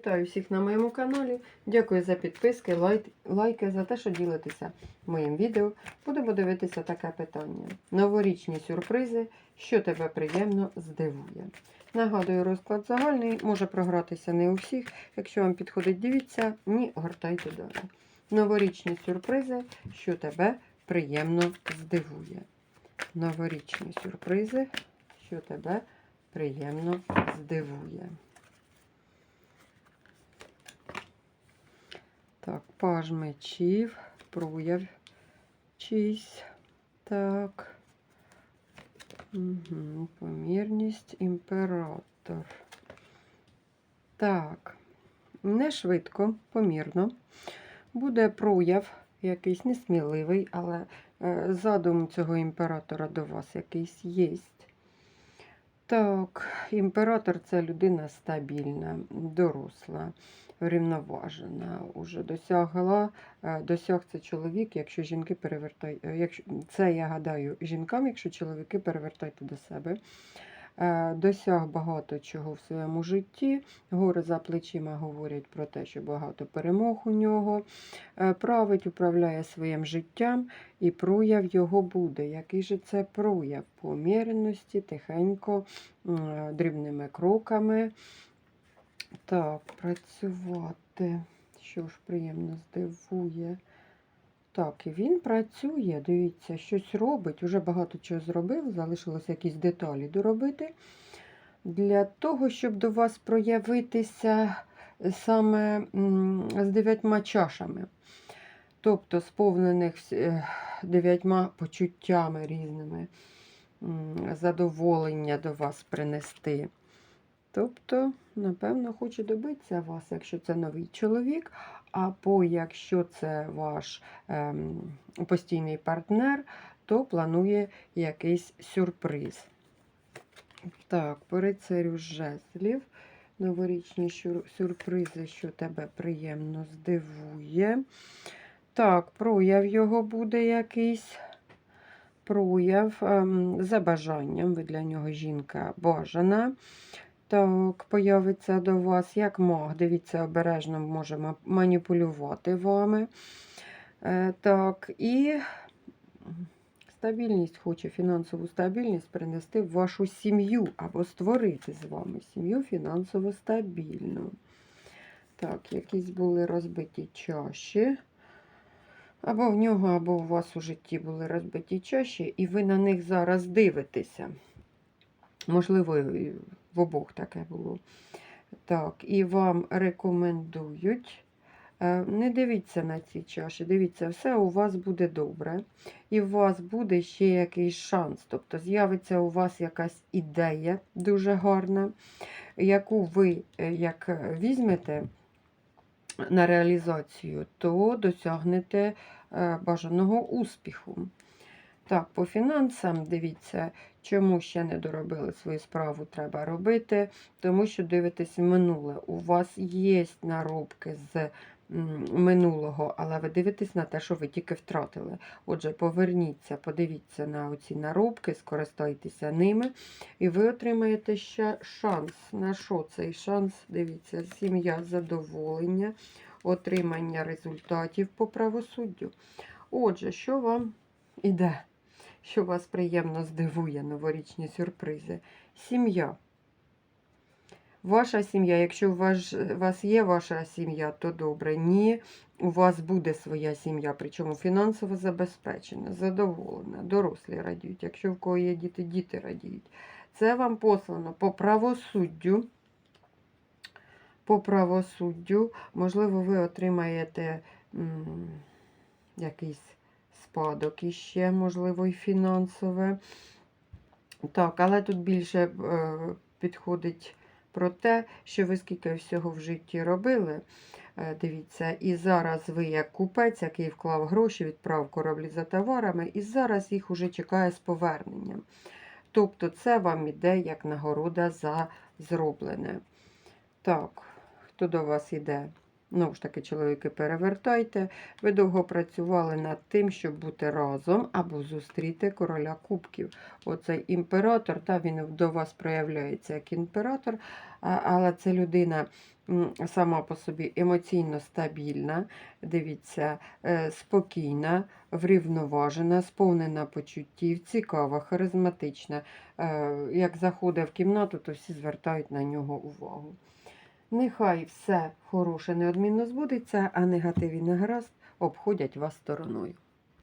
Вітаю всіх на моєму каналі. Дякую за підписки, лайк, лайки, за те, що ділитеся моїм відео. Будемо дивитися таке питання. Новорічні сюрпризи, що тебе приємно здивує. Нагадую, розклад загальний, може програтися не у всіх. Якщо вам підходить, дивіться, ні, гортайте далі. Новорічні сюрпризи, що тебе приємно здивує. Новорічні сюрпризи, що тебе приємно здивує. Так, паж мечів, прояв чийсь. Так. Угу. Помірність, імператор. Так, не швидко, помірно. Буде прояв якийсь несміливий, але е, задум цього імператора до вас якийсь є. Так, імператор це людина стабільна, доросла, врівноважена. Уже досягла, е, досяг це чоловік, якщо жінки перевертають. Якщо, це я гадаю жінкам, якщо чоловіки перевертайте до себе. Е, Досяг багато чого в своєму житті. Гори за плечима говорять про те, що багато перемог у нього. Е, Править, управляє своїм життям, і прояв його буде. Який же це прояв? Поміреності, тихенько, дрібними кроками. Так, працювати. Що ж приємно здивує. Так, і він працює, дивіться, щось робить. Уже багато чого зробив, залишилося якісь деталі доробити. Для того, щоб до вас проявитися саме з дев'ятьма чашами. Тобто сповнених е, дев'ятьма почуттями різними, задоволення до вас принести. Тобто, напевно, хоче добитися вас, якщо це новий чоловік, або якщо це ваш ем, постійний партнер, то планує якийсь сюрприз. Так, по рицарю жезлів. Новорічні сюрпризи, що тебе приємно здивує. Так, прояв його буде якийсь. Прояв ем, за бажанням. Ви для нього жінка бажана. Так, появиться до вас як маг. Дивіться, обережно може маніпулювати вами. Е, так, і стабільність хоче фінансову стабільність принести в вашу сім'ю або створити з вами сім'ю фінансово стабільну. Так, якісь були розбиті чаші. Або в нього, або у вас у житті були розбиті чаші, і ви на них зараз дивитеся. Можливо, в обох таке було. Так, і вам рекомендують. е, Не дивіться на ці чаші, дивіться, все у вас буде добре. І у вас буде ще якийсь шанс. Тобто з'явиться у вас якась ідея дуже гарна, яку ви е, як візьмете на реалізацію, то досягнете е, бажаного успіху. Так, по фінансам, дивіться, чому ще не доробили свою справу, треба робити, тому що дивитесь минуле. У вас є наробки з минулого, але ви дивитесь на те, що ви тільки втратили. Отже, поверніться, подивіться на оці наробки, скористайтеся ними, і ви отримаєте ще шанс. На що цей шанс? Дивіться, сім'я задоволення, отримання результатів по правосуддю. Отже, що вам іде? Що вас приємно здивує новорічні сюрпризи? Сім'я. Ваша сім'я, якщо у вас, у вас є ваша сім'я, то добре. Ні, у вас буде своя сім'я, причому фінансово забезпечена, задоволена, дорослі радіють. Якщо в кого є діти, діти радіють. Це вам послано по правосуддю. По правосуддю, можливо, ви отримаєте м, якийсь спадок іще, можливо, і фінансове. Так, але тут більше е, підходить про те, що ви скільки всього в житті робили. Е, Дивіться, і зараз ви, як купець, який вклав гроші, відправ кораблі за товарами, і зараз їх уже чекає з поверненням. Тобто, це вам іде як нагорода за зроблене. Так, хто до вас іде? Ну ж таки, чоловіки, перевертайте. Ви довго працювали над тим, щоб бути разом або зустріти короля кубків. Оцей імператор, та він до вас проявляється як імператор, але це людина сама по собі емоційно стабільна, дивіться, е, спокійна, врівноважена, сповнена почуттів, цікава, харизматична. Е, Як заходить в кімнату, то всі звертають на нього увагу. Нехай все хороше неодмінно збудеться, а негативі негаразд обходять вас стороною.